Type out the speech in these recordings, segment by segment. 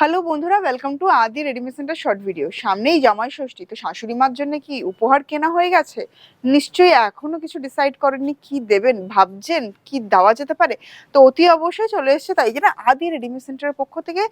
Hello বন্ধুরা welcome to Adi readymade centre short video সামনেই জামাই ষষ্ঠী, তো শাশুড়ি মার জন্য কি উপহার কেনা হয়ে গেছে? নিশ্চয়ই এখনও কিছু ডিসাইড করেননি কি দেবেন, ভাবছেন কি দেওয়া যেতে পারে? তো অতি অবশ্যই চলে এসেছে, তাই জন্য আদি রেডিমেড সেন্টারের পক্ষ থেকে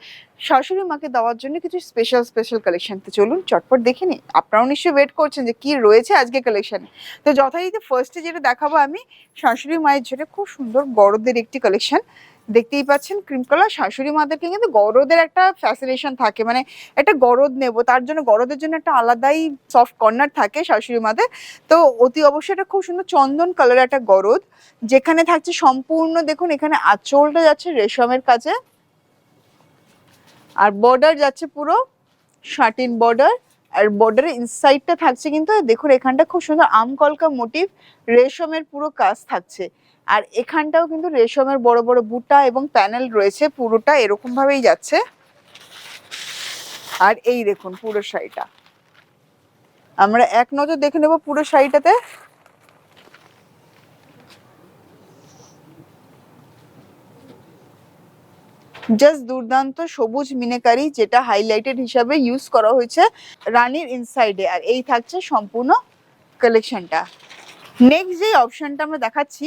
শাশুড়ি মাকে দেওয়ার জন্য কিছু স্পেশাল স্পেশাল কালেকশন তো চলুন চটপট দেখে নিই। আপনারাও নিশ্চয়ই ওয়েট করছেন যে কি রয়েছে আজকে কালেকশনে তো যথারীতি ফার্স্টে যেটা দেখাবো আমি, শাশুড়ি মায়ের জন্য খুব সুন্দর বড়দের একটি কালেকশন দেখতেই পাচ্ছেন, ক্রিম কালার শাশুড়ি মাদেরকে কিন্তু গরদের একটা ফ্যাসিনেশন থাকে। মানে একটা গরদ নেব, তার জন্য গরদের জন্য একটা আলাদাই সফট কর্নার থাকে শাশুড়ি মাদের। তো অতি অবশ্যই এটা খুব সুন্দর চন্দন কালার একটা গরদ, যেখানে থাকছে সম্পূর্ণ দেখুন, এখানে আঁচলটা যাচ্ছে রেশমের কাছে আর বর্ডার যাচ্ছে পুরো শার্টিন বর্ডার আর বর্ডারের ইনসাইডটা থাকছে কিন্তু দেখুন, এখানটা খুব সুন্দর আমকলকা মোটিভ রেশমের পুরো কাজ থাকছে। আর এখানটাও কিন্তু রেশমের বড় বড় বুটা এবং প্যানেল রয়েছে, পুরোটা এরকম ভাবেই যাচ্ছে। আর এই দেখুন পুরো শাড়িটা। আমরা এক নজর দেখে নেব পুরো শাড়িটাতে। জাস্ট দুর্দান্ত সবুজ মিনেকারি, যেটা হাইলাইটেড হিসাবে ইউজ করা হয়েছে রানীর ইনসাইডে আর এই থাকছে সম্পূর্ণ কালেকশনটা নেক্সট যে অপশনটা আমরা দেখাচ্ছি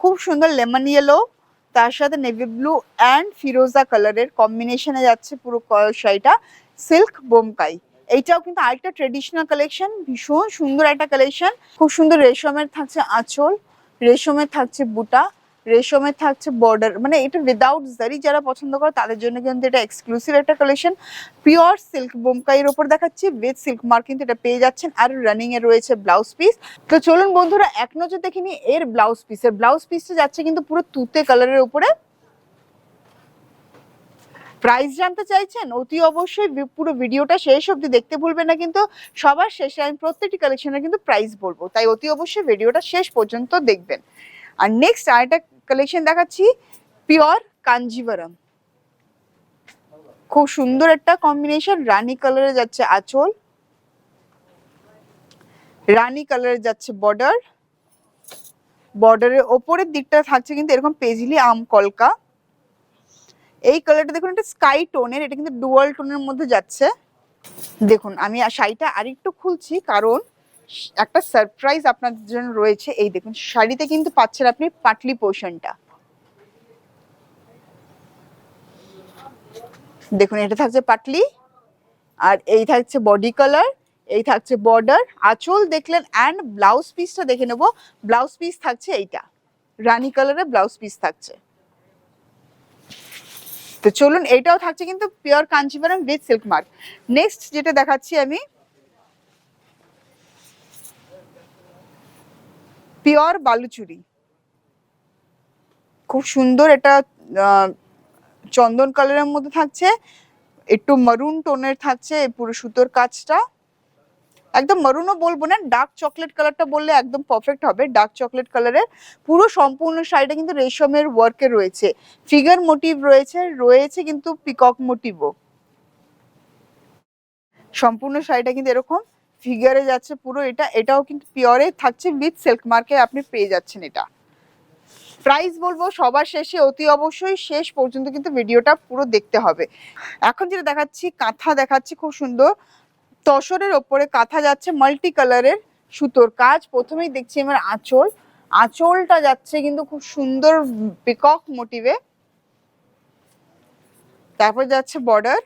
খুব সুন্দর লেমন ইয়েলো তার সাথে নেভি ব্লু অ্যান্ড ফিরোজা কালারের কম্বিনেশনে যাচ্ছে পুরো শাড়িটা সিল্ক বোমকাই। এইটাও কিন্তু আরেকটা ট্রেডিশনাল কালেকশন ভীষণ সুন্দর একটা কালেকশন খুব সুন্দর রেশমের থাকছে আঁচল, রেশমের থাকছে বুটা রেশমের থাকছে বর্ডার মানে এটা উইদাউট জারি যারা পছন্দ করে তাদের জন্য কিন্তু এটা এক্সক্লুসিভ একটা কালেকশন পিওর সিল্ক বোমকাইয়ের ওপর দেখাচ্ছি উইথ সিল্ক মার্ক কিন্তু এটা পেয়ে যাচ্ছেন। আর রানিং এ রয়েছে ব্লাউজ পিস তো চলুন বন্ধুরা, এক নজর দেখে নিই এর ব্লাউজ পিসের ব্লাউজ পিসটা যাচ্ছে কিন্তু পুরো তুতে কালারের উপরে। প্রাইস জানতে চাইছেন, অতি অবশ্যই পুরো ভিডিওটা শেষ অবধি দেখতে ভুলবেন না কিন্তু সবার শেষে আমি প্রত্যেকটি কালেকশনের কিন্তু প্রাইস বলব। তাই অতি অবশ্যই ভিডিওটা শেষ পর্যন্ত দেখবেন। আর নেক্সট আরেকটা কালেকশন দেখাচ্ছি পিওর কাঞ্জিভারম খুব সুন্দর একটা কম্বিনেশন রানী কালারে যাচ্ছে আঁচল, রানী কালারে যাচ্ছে বর্ডার বর্ডারের ওপরের দিকটা থাকছে কিন্তু এরকম পেজলি আম কলকা। এই কালারটা দেখুন, এটা স্কাই টোনের এটা কিন্তু ডুয়াল টোনের মধ্যে যাচ্ছে। দেখুন, আমি শাড়িটা আরেকটু খুলছি, কারণ একটা সারপ্রাইজ আপনাদের জন্য রয়েছে। এই দেখুন, শাড়িতে কিন্তু পাচ্ছেন আপনি পাটলি পোর্শনটা দেখুন, এটা থাকছে পাটলি, আর এই থাকছে বডি কালার এই থাকছে বর্ডার আঁচল দেখলেন অ্যান্ড ব্লাউজ পিসটা দেখে নেব। ব্লাউজ পিস থাকছে এইটা। রানী কালারের ব্লাউজ পিস থাকছে। তো চলুন এটাও থাকছে কিন্তু pure Kanchipuram with silk mark next যেটা দেখাচ্ছি আমি পিওর বালুচুরি। খুব সুন্দর এটা চন্দন কালারের মধ্যে থাকছে, একটু মারুন টোনের থাকছে পুরো সুতোর কাজটা। একদম মারুনও বলব না ডার্ক চকলেট কালারটা বললে একদম পারফেক্ট হবে ডার্ক চকলেট কালারের পুরো সম্পূর্ণ শাড়িটা কিন্তু রেশমের ওয়ার্কে রয়েছে। ফিগার মোটিভ রয়েছে রয়েছে কিন্তু পিকক মোটিভও সম্পূর্ণ শাড়িটা কিন্তু এরকম। ফিগারে যাচ্ছে পুরো এটা, এটাও কিন্তু পিওরে থাকছে উইথ সিল্ক মার্কে আপনি পেয়ে যাচ্ছেন এটা। প্রাইস বলব সবার শেষে অতি অবশ্যই শেষ পর্যন্ত কিন্তু ভিডিওটা পুরো দেখতে হবে। এখন যেটা দেখাচ্ছি, কাঁথা দেখাচ্ছি খুব সুন্দর। তসরের ওপরে কাঁথা যাচ্ছে মাল্টি কালারের সুতোর কাজ। প্রথমেই দেখছি আমার আঁচল। আঁচলটা যাচ্ছে কিন্তু খুব সুন্দর পিকক মোটিভে তারপর যাচ্ছে বর্ডার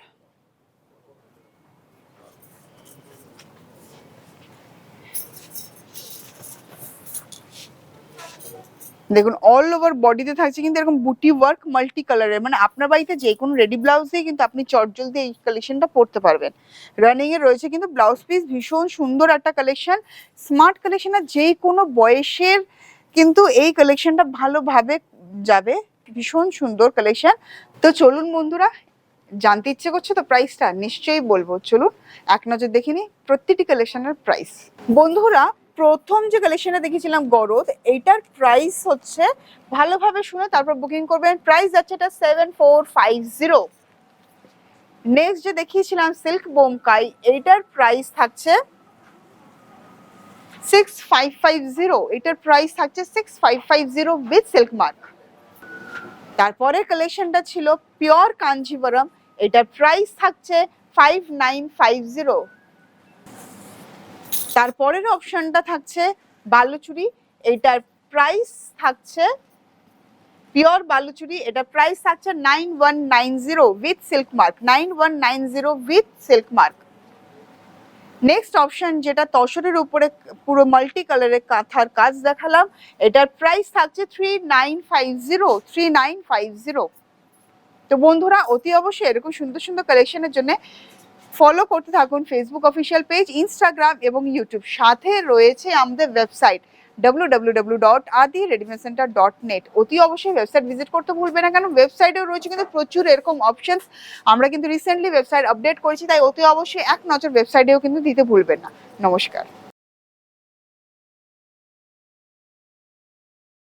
দেখুন অল ওভার বডিতে থাকছে, কিন্তু এরকম বুটি ওয়ার্ক মাল্টি কালারের মানে আপনার বাড়িতে যে কোনো রেডি ব্লাউজ দিয়ে কিন্তু আপনি চটজল দিয়ে এই কালেকশনটা পরতে পারবেন। রানিং এ রয়েছে কিন্তু ব্লাউজ পিস ভীষণ সুন্দর একটা কালেকশন স্মার্ট কালেকশন আর যে কোনো বয়সের কিন্তু এই কালেকশনটা ভালোভাবে যাবে। ভীষণ সুন্দর কালেকশন তো চলুন বন্ধুরা, জানতে ইচ্ছে করছে তো প্রাইসটা নিশ্চয়ই বলব। চলুন, এক নজর দেখে নিই প্রত্যেকটি কালেকশনের প্রাইস বন্ধুরা প্রথম যে কালেকশনটা দেখেছিলাম গরদ এইটার প্রাইস হচ্ছে, ভালোভাবে শুনে তারপর বুকিং করবেন। প্রাইস যাচ্ছে এটা seven four five zero next যে দেখিয়েছিলাম সিল্ক বোমকাই এইটার প্রাইস থাকছে সিক্স ফাইভ ফাইভ জিরো এটার প্রাইস থাকছে six five five zero with silk mark তারপরের কালেকশনটা ছিল পিওর কাঞ্জিবরম, এটার প্রাইস থাকছে ফাইভ নাইন ফাইভ জিরো তারপরের অপশনটা থাকছে বালুচুরি। এটার প্রাইস থাকছে পিওর বালুচুরি। এটা প্রাইস থাকছে nine one nine zero with silk mark nine one nine zero with silk mark next option যেটা তসরের উপরে পুরো মাল্টি কালারের কাঁথার কাজ দেখালাম, এটার প্রাইস থাকছে three nine five zero three nine five zero তো বন্ধুরা, অতি অবশ্যই এরকম সুন্দর সুন্দর কালেকশনের জন্য ফলো করতে থাকুন ফেসবুক অফিসিয়াল পেজ ইনস্টাগ্রাম এবং ইউটিউব সাথে রয়েছে আমাদের website W W W dot Adi readymade centre dot net অতি অবশ্যই ওয়েবসাইট ভিজিট করতে ভুলবে না কেন ওয়েবসাইটেও রয়েছে কিন্তু প্রচুর এরকম অপশনস আমরা কিন্তু রিসেন্টলি ওয়েবসাইট আপডেট করেছি, তাই অতি অবশ্যই এক নজর ওয়েবসাইটেও কিন্তু দিতে ভুলবেন না। নমস্কার।